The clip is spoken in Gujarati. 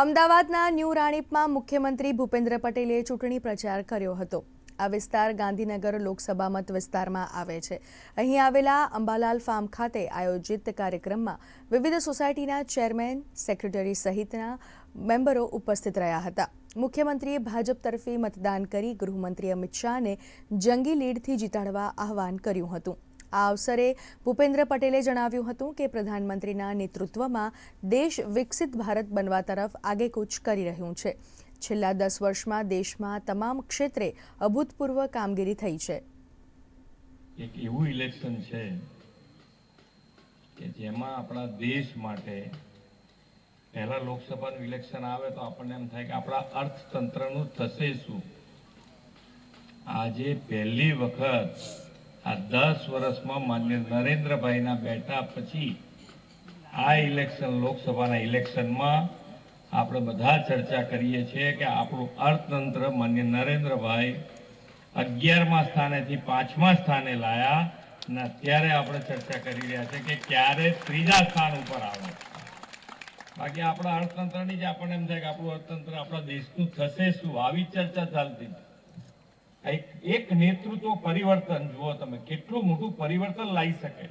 અમદાવાદના ન્યૂ રાણીપમાં મુખ્યમંત્રી ભૂપેન્દ્ર પટેલે ચૂંટણી પ્રચાર કર્યો હતો. આ વિસ્તાર ગાંધીનગર લોકસભા મત વિસ્તારમાં આવે છે. અહીં આવેલા અંબાલાલ ફાર્મ ખાતે આયોજિત કાર્યક્રમમાં વિવિધ સોસાયટીના ચેરમેન, સેક્રેટરી સહિતના મેમ્બરો ઉપસ્થિત રહ્યા હતા. મુખ્યમંત્રીએ ભાજપ તરફી મતદાન કરી ગૃહમંત્રી અમિત શાહને જંગી લીડથી જીતાડવા આહવાન કર્યું હતું. આ અવસરે ભૂપેન્દ્ર પટેલે જણાવ્યું હતું કે પ્રધાનમંત્રીના નેતૃત્વમાં દેશ વિકસિત ભારત બનવા તરફ આગેકૂચ કરી રહ્યું છે. છેલ્લા દસ વર્ષમાં દેશમાં તમામ ક્ષેત્રે અભૂતપૂર્વ કામગીરી થઈ છે. એક એવું ઇલેક્શન છે કે જેમાં આપણા દેશ માટે પહેલા લોકસભાનું ઇલેક્શન આવે તો આપણને એમ થાય કે આપણા અર્થતંત્રનું થશે શું? આજે પહેલી વખત આ દસ વર્ષમાં માન્ય નરેન્દ્રભાઈના બેઠા પછી આ ઇલેક્શન, લોકસભાના ઇલેક્શનમાં આપણે બધા ચર્ચા કરીએ છીએ કે આપણું અર્થતંત્ર માન્ય નરેન્દ્રભાઈ અગિયારમા સ્થાનેથી પાંચમા સ્થાને લાયા અને અત્યારે આપણે ચર્ચા કરી રહ્યા છે કે ક્યારે ત્રીજા સ્થાન ઉપર આવે. બાકી આપણા અર્થતંત્રની જ આપણને એમ થાય કે આપણું અર્થતંત્ર આપણા દેશનું થશે શું? આવી ચર્ચા ચાલતી. એક એક નેતૃત્વ પરિવર્તન જુઓ તમે કેટલું મોટું પરિવર્તન લાવી શકે.